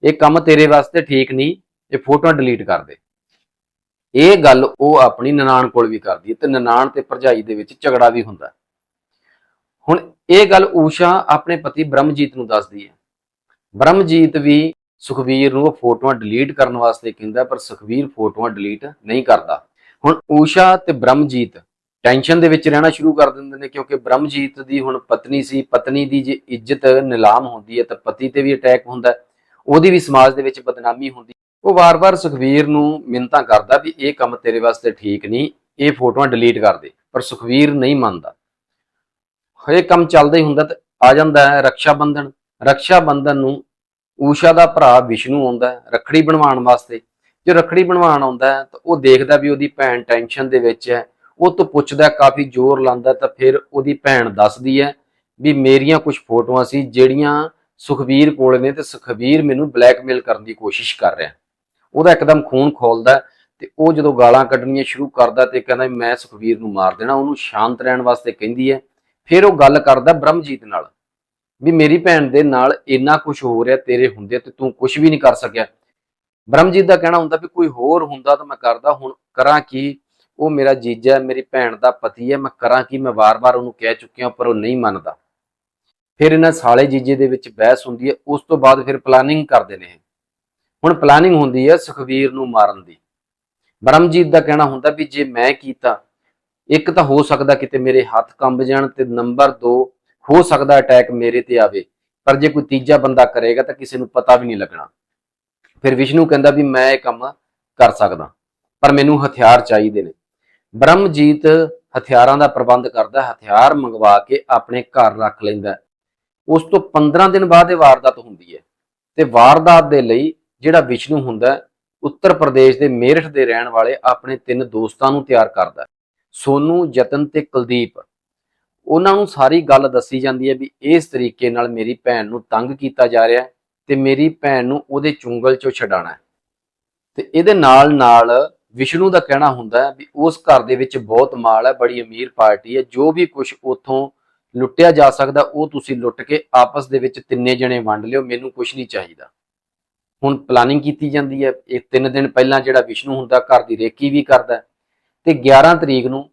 ਇਹ ਕੰਮ ਤੇਰੇ ਵਾਸਤੇ ਠੀਕ ਨਹੀਂ, ਇਹ ਫੋਟੋਆਂ ਡਿਲੀਟ ਕਰ ਦੇ। ਇਹ ਗੱਲ ਉਹ ਆਪਣੀ ਨਨਾਣ ਕੋਲ ਵੀ ਕਰਦੀ ਹੈ ਤੇ ਨਨਾਣ ਤੇ ਭਰਜਾਈ ਦੇ ਵਿੱਚ ਝਗੜਾ ਵੀ ਹੁੰਦਾ ਹੁਣ ਇਹ ਗੱਲ ਊਸ਼ਾ ਆਪਣੇ ਪਤੀ ਬ੍ਰਹਮਜੀਤ ਨੂੰ ਦੱਸਦੀ ਹੈ। ਬ੍ਰਹਮਜੀਤ ਵੀ ਸੁਖਵੀਰ ਨੂੰ ਉਹ ਫੋਟੋਆਂ ਡਿਲੀਟ ਕਰਨ ਵਾਸਤੇ ਕਹਿੰਦਾ, ਪਰ ਸੁਖਵੀਰ ਫੋਟੋਆਂ ਡਿਲੀਟ ਨਹੀਂ ਕਰਦਾ। ਹੁਣ ਊਸ਼ਾ ਤੇ ਬ੍ਰਹਮਜੀਤ ਟੈਨਸ਼ਨ ਦੇ ਵਿੱਚ ਰਹਿਣਾ ਸ਼ੁਰੂ ਕਰ ਦਿੰਦੇ ਨੇ, ਕਿਉਂਕਿ ਬ੍ਰਹਮਜੀਤ ਦੀ ਹੁਣ ਪਤਨੀ ਸੀ, ਪਤਨੀ ਦੀ ਜੇ ਇੱਜ਼ਤ ਨਿਲਾਮ ਹੁੰਦੀ ਹੈ ਤਾਂ ਪਤੀ ਤੇ ਵੀ ਅਟੈਕ ਹੁੰਦਾ ਉਹਦੀ ਵੀ ਸਮਾਜ ਦੇ ਵਿੱਚ ਬਦਨਾਮੀ ਹੁੰਦੀ ਉਹ ਵਾਰ-ਵਾਰ ਸੁਖਵੀਰ ਨੂੰ ਮਿੰਨਤਾਂ ਕਰਦਾ ਵੀ ਇਹ ਕੰਮ ਤੇਰੇ ਵਾਸਤੇ ਠੀਕ ਨਹੀਂ, ਇਹ ਫੋਟੋਆਂ ਡਿਲੀਟ ਕਰ ਦੇ, ਪਰ ਸੁਖਵੀਰ ਨਹੀਂ ਮੰਨਦਾ। ਹਏ ਕੰਮ ਚੱਲਦਾ ਹੀ ਹੁੰਦਾ ਤੇ ਆ ਜਾਂਦਾ ਹੈ ਰੱਖਿਆ ਬੰਧਨ ਰੱਖਿਆ ਬੰਧਨ ਨੂੰ ਊਸ਼ਾ ਦਾ ਭਰਾ ਵਿਸ਼ਨੂੰ ਆਉਂਦਾ ਹੈ ਰੱਖੜੀ ਬਣਵਾਉਣ ਵਾਸਤੇ। ਜੇ ਰੱਖੜੀ ਬਣਵਾਉਣ ਆਉਂਦਾ ਹੈ ਤਾਂ ਉਹ ਦੇਖਦਾ ਵੀ ਉਹਦੀ ਭੈਣ ਟੈਨਸ਼ਨ ਦੇ ਵਿੱਚ ਹੈ। ਉਹ ਤੋਂ ਪੁੱਛਦਾ ਕਾਫੀ ਜ਼ੋਰ ਲਾਉਂਦਾ ਤਾਂ ਫਿਰ ਉਹਦੀ ਭੈਣ ਦੱਸਦੀ ਹੈ ਵੀ ਮੇਰੀਆਂ ਕੁਝ ਫੋਟੋਆਂ ਸੀ ਜਿਹੜੀਆਂ ਸੁਖਵੀਰ ਕੋਲ ਨੇ ਤੇ ਸੁਖਵੀਰ ਮੈਨੂੰ ਬਲੈਕਮੇਲ ਕਰਨ ਦੀ ਕੋਸ਼ਿਸ਼ ਕਰ ਰਿਹਾ। ਉਹਦਾ ਇੱਕਦਮ ਖੂਨ ਖੋਲਦਾ ਹੈ ਤੇ ਉਹ ਜਦੋਂ ਗਾਲਾਂ ਕੱਢਣੀਆਂ ਸ਼ੁਰੂ ਕਰਦਾ ਤੇ ਕਹਿੰਦਾ ਮੈਂ ਸੁਖਵੀਰ ਨੂੰ ਮਾਰ ਦੇਣਾ। ਉਹਨੂੰ ਸ਼ਾਂਤ ਰਹਿਣ ਵਾਸਤੇ ਕਹਿੰਦੀ ਹੈ ਫਿਰ ਉਹ ਗੱਲ ਕਰਦਾ ਬ੍ਰਹਮਜੀਤ ਨਾਲ, ਵੀ ਮੇਰੀ ਭੈਣ ਦੇ ਨਾਲ ਇੰਨਾ ਕੁਝ ਹੋ ਰਿਹਾ ਤੇਰੇ ਹੁੰਦੇ ਤੇ ਤੂੰ ਕੁਝ ਵੀ ਨਹੀਂ ਕਰ ਸਕਿਆ। ਬ੍ਰਹਮਜੀਤ ਦਾ ਕਹਿਣਾ ਹੁੰਦਾ ਵੀ ਕੋਈ ਹੋਰ ਹੁੰਦਾ ਤਾਂ ਮੈਂ ਕਰਦਾ, ਹੁਣ ਕਰਾਂ ਕੀ? ਉਹ ਮੇਰਾ ਜੀਜਾ ਮੇਰੀ ਭੈਣ ਦਾ ਪਤੀ ਹੈ, ਮੈਂ ਕਰਾਂ ਕੀ? ਮੈਂ ਵਾਰ-ਵਾਰ ਉਹਨੂੰ ਕਹਿ ਚੁੱਕਿਆ, ਪਰ ਉਹ ਨਹੀਂ ਮੰਨਦਾ। ਫਿਰ ਇਹਨਾਂ ਸਾਲੇ ਜੀਜੇ ਦੇ ਵਿੱਚ ਬਹਿਸ ਹੁੰਦੀ ਹੈ, ਉਸ ਤੋਂ ਬਾਅਦ ਫਿਰ ਪਲਾਨਿੰਗ ਕਰਦੇ ਨੇ ਹੁਣ ਪਲਾਨਿੰਗ ਹੁੰਦੀ ਹੈ ਸੁਖਵੀਰ ਨੂੰ ਮਾਰਨ ਦੀ। ਬ੍ਰਹਮਜੀਤ ਦਾ ਕਹਿਣਾ ਹੁੰਦਾ ਵੀ ਜੇ ਮੈਂ ਕੀਤਾ ਇੱਕ ਤਾਂ ਹੋ ਸਕਦਾ ਕਿਤੇ ਮੇਰੇ ਹੱਥ ਕੰਬ ਜਾਣ ਤੇ ਨੰਬਰ 2 ਹੋ ਸਕਦਾ ਅਟੈਕ ਮੇਰੇ ਤੇ ਆਵੇ, ਪਰ ਜੇ ਕੋਈ ਤੀਜਾ ਬੰਦਾ ਕਰੇਗਾ ਤਾਂ ਕਿਸੇ ਨੂੰ ਪਤਾ ਵੀ ਨਹੀਂ ਲੱਗਣਾ। ਫਿਰ ਵਿਸ਼ਨੂੰ ਕਹਿੰਦਾ ਵੀ ਮੈਂ ਇਹ ਕੰਮ ਕਰ ਸਕਦਾ, ਪਰ ਮੈਨੂੰ ਹਥਿਆਰ ਚਾਹੀਦੇ ਨੇ। ਬ੍ਰਹਮਜੀਤ ਹਥਿਆਰਾਂ ਦਾ ਪ੍ਰਬੰਧ ਕਰਦਾ, ਹਥਿਆਰ ਮੰਗਵਾ ਕੇ ਆਪਣੇ ਘਰ ਰੱਖ ਲੈਂਦਾ ਉਸ ਤੋਂ 15 ਦਿਨ ਬਾਅਦ ਇਹ ਵਾਰਦਾਤ ਹੁੰਦੀ ਹੈ ਤੇ ਵਾਰਦਾਤ ਦੇ ਲਈ ਜਿਹੜਾ ਵਿਸ਼ਨੂੰ ਹੁੰਦਾ ਉੱਤਰ ਪ੍ਰਦੇਸ਼ ਦੇ ਮੇਰਠ ਦੇ ਰਹਿਣ ਵਾਲੇ ਆਪਣੇ ਤਿੰਨ ਦੋਸਤਾਂ ਨੂੰ ਤਿਆਰ ਕਰਦਾ ਸੋਨੂ ਜਤਨ ਤੇ ਕੁਲਦੀਪ। ਉਹਨਾਂ ਨੂੰ ਸਾਰੀ ਗੱਲ ਦੱਸੀ ਜਾਂਦੀ ਹੈ ਵੀ ਇਸ ਤਰੀਕੇ ਨਾਲ ਮੇਰੀ ਭੈਣ ਨੂੰ ਤੰਗ ਕੀਤਾ ਜਾ ਰਿਹਾ ਹੈ ਤੇ ਮੇਰੀ ਭੈਣ ਨੂੰ ਉਹਦੇ ਚੁੰਗਲ ਚੋਂ ਛਡਾਣਾ ਹੈ। ਤੇ ਇਹਦੇ ਨਾਲ ਨਾਲ ਵਿਸ਼ਨੂੰ ਦਾ ਕਹਿਣਾ ਹੁੰਦਾ ਵੀ ਉਸ ਘਰ ਦੇ ਵਿੱਚ ਬਹੁਤ ਮਾਲ ਹੈ, ਬੜੀ ਅਮੀਰ ਪਾਰਟੀ ਹੈ, ਜੋ ਵੀ ਕੁਝ ਉਥੋਂ ਲੁੱਟਿਆ ਜਾ ਸਕਦਾ, ਉਹ ਤੁਸੀਂ ਲੁੱਟ ਕੇ ਆਪਸ ਦੇ ਵਿੱਚ ਤਿੰਨੇ ਜਣੇ ਵੰਡ ਲਿਓ, ਮੈਨੂੰ ਕੁਝ ਨਹੀਂ ਚਾਹੀਦਾ। ਹੁਣ ਪਲਾਨਿੰਗ ਕੀਤੀ ਜਾਂਦੀ ਹੈ, ਇਹ ਤਿੰਨ ਦਿਨ ਪਹਿਲਾਂ ਜਿਹੜਾ ਵਿਸ਼ਨੂੰ ਹੁੰਦਾ, ਘਰ ਦੀ ਰੇਕੀ ਵੀ ਕਰਦਾ ਤੇ 11 ਤਰੀਕ ਨੂੰ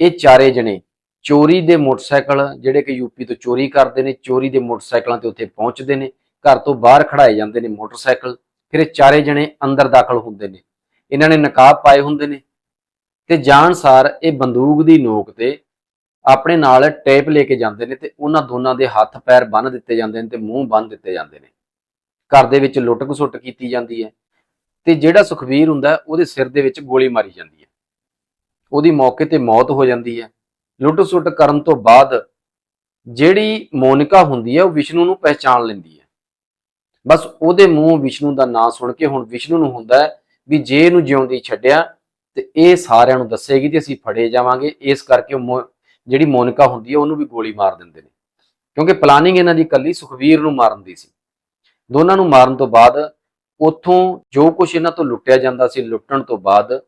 ਇਹ ਚਾਰੇ ਜਣੇ ਚੋਰੀ ਦੇ ਮੋਟਰਸਾਈਕਲ ਜਿਹੜੇ ਕਿ ਯੂਪੀ ਤੋਂ ਚੋਰੀ ਕਰਦੇ ਨੇ, ਚੋਰੀ ਦੇ ਮੋਟਰਸਾਈਕਲਾਂ ਤੇ ਉੱਥੇ ਪਹੁੰਚਦੇ ਨੇ, ਘਰ ਤੋਂ ਬਾਹਰ ਖੜਾਏ ਜਾਂਦੇ ਨੇ ਮੋਟਰਸਾਈਕਲ, ਫਿਰ ਇਹ ਚਾਰੇ ਜਣੇ ਅੰਦਰ ਦਾਖਲ ਹੁੰਦੇ ਨੇ। ਇਹਨਾਂ ਨੇ ਨਕਾਬ ਪਾਏ ਹੁੰਦੇ ਨੇ ਤੇ ਜਾਣਸਾਰ ਇਹ ਬੰਦੂਕ ਦੀ ਨੋਕ ਤੇ ਆਪਣੇ ਨਾਲ ਟੇਪ ਲੈ ਕੇ ਜਾਂਦੇ ਨੇ ਤੇ ਉਹਨਾਂ ਦੋਨਾਂ ਦੇ ਹੱਥ ਪੈਰ ਬੰਨ੍ਹ ਦਿੱਤੇ ਜਾਂਦੇ ਨੇ ਤੇ ਮੂੰਹ ਬੰਨ੍ਹ ਦਿੱਤੇ ਜਾਂਦੇ ਨੇ। ਘਰ ਦੇ ਵਿੱਚ ਲੁੱਟ ਘਸੁੱਟ ਕੀਤੀ ਜਾਂਦੀ ਹੈ ਤੇ ਜਿਹੜਾ ਸੁਖਵੀਰ ਹੁੰਦਾ ਉਹਦੇ ਸਿਰ ਦੇ ਵਿੱਚ ਗੋਲੀ ਮਾਰੀ ਜਾਂਦੀ ਹੈ। ਉਹਦੀ ਮੌਕੇ ਤੇ ਮੌਤ ਹੋ ਜਾਂਦੀ ਹੈ। ਲੁੱਟ ਸੁੱਟ ਕਰਨ ਤੋਂ ਬਾਅਦ ਜਿਹੜੀ ਮੋਨਿਕਾ ਹੁੰਦੀ ਹੈ, ਉਹ ਵਿਸ਼ਨੂੰ ਨੂੰ ਪਹਿਚਾਣ ਲੈਂਦੀ ਹੈ। ਬਸ ਉਹਦੇ ਮੂੰਹ ਵਿਸ਼ਨੂੰ ਦਾ ਨਾਂ ਸੁਣ ਕੇ ਹੁਣ ਵਿਸ਼ਨੂੰ ਨੂੰ ਹੁੰਦਾ ਹੈ ਵੀ ਜੇ ਇਹਨੂੰ ਜਿਉਂਦੀ ਛੱਡਿਆ, ਤੇ ਇਹ ਸਾਰਿਆਂ ਨੂੰ ਦੱਸੇਗੀ ਤੇ ਅਸੀਂ ਫੜੇ ਜਾਵਾਂਗੇ। ਇਸ ਕਰਕੇ ਉਹ ਮੋ- ਜਿਹੜੀ ਮੋਨਿਕਾ ਹੁੰਦੀ ਹੈ, ਉਹਨੂੰ ਵੀ ਗੋਲੀ ਮਾਰ ਦਿੰਦੇ ਨੇ। ਕਿਉਂਕਿ ਪਲਾਨਿੰਗ ਇਹਨਾਂ ਦੀ ਕੱਲੀ ਸੁਖਵੀਰ ਨੂੰ ਮਾਰਨ ਦੀ ਸੀ। ਦੋਨਾਂ ਨੂੰ ਮਾਰਨ ਤੋਂ ਬਾਅਦ ਉੱਥੋਂ ਜੋ ਕੁਝ ਇਹਨਾਂ ਤੋਂ ਲੁੱਟਿਆ ਜਾਂਦਾ ਸੀ, ਲੁੱਟਣ ਤੋਂ ਬਾਅਦ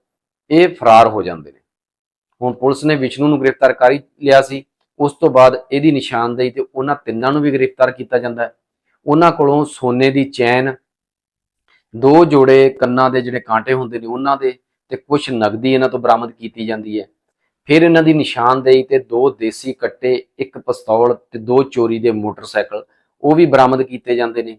ਇਹ ਫਰਾਰ ਹੋ ਜਾਂਦੇ ਨੇ। ਹੁਣ ਪੁਲਿਸ ਨੇ ਵਿਸ਼ਨੂੰ ਨੂੰ ਗ੍ਰਿਫਤਾਰ ਕਰ ਲਿਆ ਸੀ। ਉਸ ਤੋਂ ਬਾਅਦ ਇਹਦੀ ਨਿਸ਼ਾਨਦੇਹੀ ਤੇ ਉਹਨਾਂ ਤਿੰਨਾਂ ਨੂੰ ਵੀ ਗ੍ਰਿਫਤਾਰ ਕੀਤਾ ਜਾਂਦਾ ਹੈ। ਉਹਨਾਂ ਕੋਲੋਂ ਸੋਨੇ ਦੀ ਚੈਨ, ਦੋ ਜੋੜੇ ਕੰਨਾਂ ਦੇ ਜਿਹੜੇ ਕਾਂਟੇ ਹੁੰਦੇ ਨੇ ਉਹਨਾਂ ਦੇ ਤੇ ਕੁਝ ਨਗਦੀ ਇਹਨਾਂ ਤੋਂ ਬਰਾਮਦ ਕੀਤੀ ਜਾਂਦੀ ਹੈ। ਫਿਰ ਇਹਨਾਂ ਦੀ ਨਿਸ਼ਾਨਦੇਹੀ ਤੇ ਦੋ ਦੇਸੀ ਕੱਟੇ, ਇੱਕ ਪਿਸਤੌਲ ਤੇ ਦੋ ਚੋਰੀ ਦੇ ਮੋਟਰਸਾਈਕਲ, ਉਹ ਵੀ ਬਰਾਮਦ ਕੀਤੇ ਜਾਂਦੇ ਨੇ।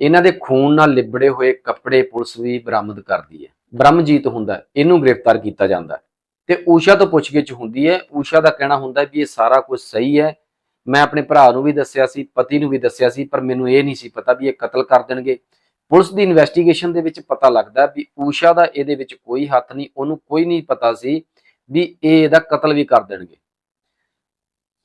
ਇਹਨਾਂ ਦੇ ਖੂਨ ਨਾਲ ਲਿਬੜੇ ਹੋਏ ਕੱਪੜੇ ਪੁਲਿਸ ਵੀ ਬਰਾਮਦ ਕਰਦੀ ਹੈ। ਬ੍ਰਹਮਜੀਤ ਹੁੰਦਾ, ਇਹਨੂੰ ਗ੍ਰਿਫਤਾਰ ਕੀਤਾ ਜਾਂਦਾ ਤੇ ਊਸ਼ਾ ਤੋਂ ਪੁੱਛਗਿੱਛ ਹੁੰਦੀ ਹੈ। ਊਸ਼ਾ ਦਾ ਕਹਿਣਾ ਹੁੰਦਾ ਵੀ ਇਹ ਸਾਰਾ ਕੁਝ ਸਹੀ ਹੈ। ਮੈਂ ਆਪਣੇ ਭਰਾ ਨੂੰ ਵੀ ਦੱਸਿਆ ਸੀ, ਪਤੀ ਨੂੰ ਵੀ ਦੱਸਿਆ ਸੀ, ਪਰ ਮੈਨੂੰ ਇਹ ਨਹੀਂ ਸੀ ਪਤਾ ਵੀ ਇਹ ਕਤਲ ਕਰ ਦੇਣਗੇ। ਪੁਲਿਸ ਦੀ ਇਨਵੈਸਟੀਗੇਸ਼ਨ ਦੇ ਵਿੱਚ ਪਤਾ ਲੱਗਦਾ ਵੀ ਊਸ਼ਾ ਦਾ ਇਹਦੇ ਵਿੱਚ ਕੋਈ ਹੱਥ ਨਹੀਂ, ਉਹਨੂੰ ਕੋਈ ਨਹੀਂ ਪਤਾ ਸੀ ਵੀ ਇਹ ਇਹਦਾ ਕਤਲ ਵੀ ਕਰ ਦੇਣਗੇ।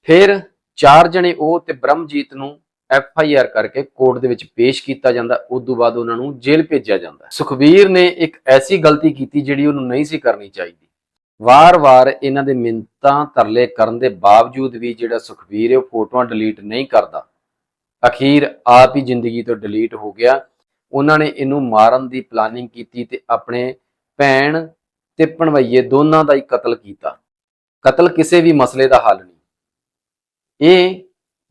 ਫਿਰ ਚਾਰ ਜਣੇ ਉਹ ਤੇ ਬ੍ਰਹਮਜੀਤ ਨੂੰ ਐਫ ਆਈ ਆਰ ਕਰਕੇ ਕੋਰਟ ਦੇ ਵਿੱਚ ਪੇਸ਼ ਕੀਤਾ ਜਾਂਦਾ, ਉਸ ਤੋਂ ਬਾਅਦ ਉਹਨਾਂ ਨੂੰ ਜੇਲ੍ਹ ਭੇਜਿਆ ਜਾਂਦਾ। ਸੁਖਬੀਰ ਨੇ ਇੱਕ ਐਸੀ ਗਲਤੀ ਕੀਤੀ ਜਿਹੜੀ ਉਹਨੂੰ ਨਹੀਂ ਸੀ ਕਰਨੀ ਚਾਹੀਦੀ। ਵਾਰ-ਵਾਰ ਇਹਨਾਂ ਦੇ ਮਿੰਤਾਂ ਤਰਲੇ ਕਰਨ ਦੇ ਬਾਵਜੂਦ ਵੀ ਜਿਹੜਾ ਸੁਖਬੀਰ ਹੈ ਉਹ ਫੋਟੋਆਂ ਡਿਲੀਟ ਨਹੀਂ ਕਰਦਾ। ਅਖੀਰ ਆਪ ਹੀ ਜ਼ਿੰਦਗੀ ਤੋਂ ਡਿਲੀਟ ਹੋ ਗਿਆ। ਉਹਨਾਂ ਨੇ ਇਹਨੂੰ ਮਾਰਨ ਦੀ ਪਲਾਨਿੰਗ ਕੀਤੀ ਤੇ ਆਪਣੇ ਭੈਣ ਤੇ ਭਣਵਈਏ ਦੋਨਾਂ ਦਾ ਹੀ ਕਤਲ ਕੀਤਾ। ਕਤਲ ਕਿਸੇ ਵੀ ਮਸਲੇ ਦਾ ਹੱਲ ਨਹੀਂ। ਇਹ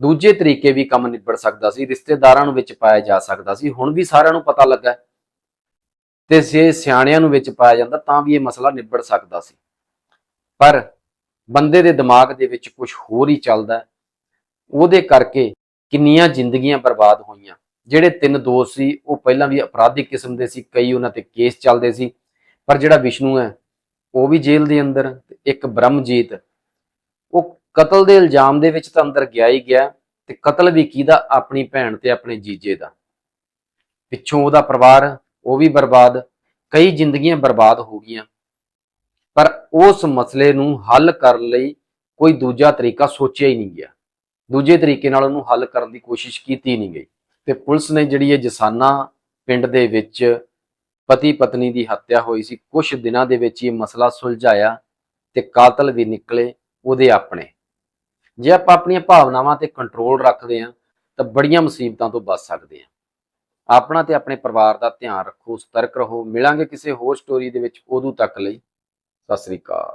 ਦੂਜੇ ਤਰੀਕੇ ਵੀ ਕੰਮ ਨਿਬੜ ਸਕਦਾ ਸੀ, ਰਿਸ਼ਤੇਦਾਰਾਂ ਨੂੰ ਵਿੱਚ ਪਾਇਆ ਜਾ ਸਕਦਾ ਸੀ। ਹੁਣ ਵੀ ਸਾਰਿਆਂ ਨੂੰ ਪਤਾ ਲੱਗਾ ਤੇ ਜੇ ਸਿਆਣਿਆਂ ਨੂੰ ਵਿੱਚ ਪਾਇਆ ਜਾਂਦਾ ਤਾਂ ਵੀ ਇਹ ਮਸਲਾ ਨਿਬੜ ਸਕਦਾ ਸੀ। ਪਰ ਬੰਦੇ ਦੇ ਦਿਮਾਗ ਦੇ ਵਿੱਚ ਕੁਝ ਹੋਰ ਹੀ ਚੱਲਦਾ ਉਹਦੇ ਕਰਕੇ ਕਿੰਨੀਆਂ ਜ਼ਿੰਦਗੀਆਂ ਬਰਬਾਦ ਹੋਈਆਂ। ਜਿਹੜੇ ਤਿੰਨ ਦੋਸਤ ਸੀ, ਉਹ ਪਹਿਲਾਂ ਵੀ ਅਪਰਾਧਿਕ ਕਿਸਮ ਦੇ ਸੀ, ਕਈ ਉਹਨਾਂ ਤੇ ਕੇਸ ਚੱਲਦੇ ਸੀ। ਪਰ ਜਿਹੜਾ ਵਿਸ਼ਨੂੰ ਹੈ, ਉਹ ਵੀ ਜੇਲ੍ਹ ਦੇ ਅੰਦਰ ਇੱਕ ਬ੍ਰਹਮਜੀਤ, ਉਹ ਕਤਲ ਦੇ ਇਲਜ਼ਾਮ ਦੇ ਵਿੱਚ ਤਾਂ ਅੰਦਰ ਗਿਆ ਹੀ ਗਿਆ, ਤੇ ਕਤਲ ਵੀ ਕਿਹਦਾ? ਆਪਣੀ ਭੈਣ ਤੇ ਆਪਣੇ ਜੀਜੇ ਦਾ। ਪਿੱਛੋਂ ਉਹਦਾ ਪਰਿਵਾਰ, ਉਹ ਵੀ ਬਰਬਾਦ, ਕਈ ਜ਼ਿੰਦਗੀਆਂ ਬਰਬਾਦ ਹੋ ਗਈਆਂ। ਪਰ ਉਸ ਮਸਲੇ ਨੂੰ ਹੱਲ ਕਰਨ ਲਈ ਕੋਈ ਦੂਜਾ ਤਰੀਕਾ ਸੋਚਿਆ ਹੀ ਨਹੀਂ ਗਿਆ। ਦੂਜੇ ਤਰੀਕੇ ਨਾਲ ਉਹਨੂੰ ਹੱਲ ਕਰਨ ਦੀ ਕੋਸ਼ਿਸ਼ ਕੀਤੀ ਨਹੀਂ ਗਈ ਤੇ ਪੁਲਿਸ ਨੇ ਜਿਹੜੀ ਇਹ ਜਸਾਨਾ ਪਿੰਡ ਦੇ ਵਿੱਚ ਪਤੀ ਪਤਨੀ ਦੀ ਹੱਤਿਆ ਹੋਈ ਸੀ ਕੁਝ ਦਿਨਾਂ ਦੇ ਵਿੱਚ ਇਹ ਮਸਲਾ ਸੁਲਝਾਇਆ ਤੇ ਕਾਤਲ ਵੀ ਨਿਕਲੇ ਉਹਦੇ ਆਪਣੇ। ਜੇ ਆਪਾਂ ਆਪਣੀਆਂ ਭਾਵਨਾਵਾਂ ਤੇ ਕੰਟਰੋਲ ਰੱਖਦੇ ਹਾਂ, ਤਾਂ ਬੜੀਆਂ ਮੁਸੀਬਤਾਂ ਤੋਂ ਬਚ ਸਕਦੇ ਹਾਂ। ਆਪਣਾ ਤੇ ਆਪਣੇ ਪਰਿਵਾਰ ਦਾ ਧਿਆਨ ਰੱਖੋ, ਸਤਰਕ ਰਹੋ, ਮਿਲਾਂਗੇ ਕਿਸੇ ਹੋਰ ਸਟੋਰੀ ਦੇ ਵਿੱਚ ਉਦੋਂ ਤੱਕ ਲਈ। ਸਤਿ ਸ੍ਰੀ ਅਕਾਲ।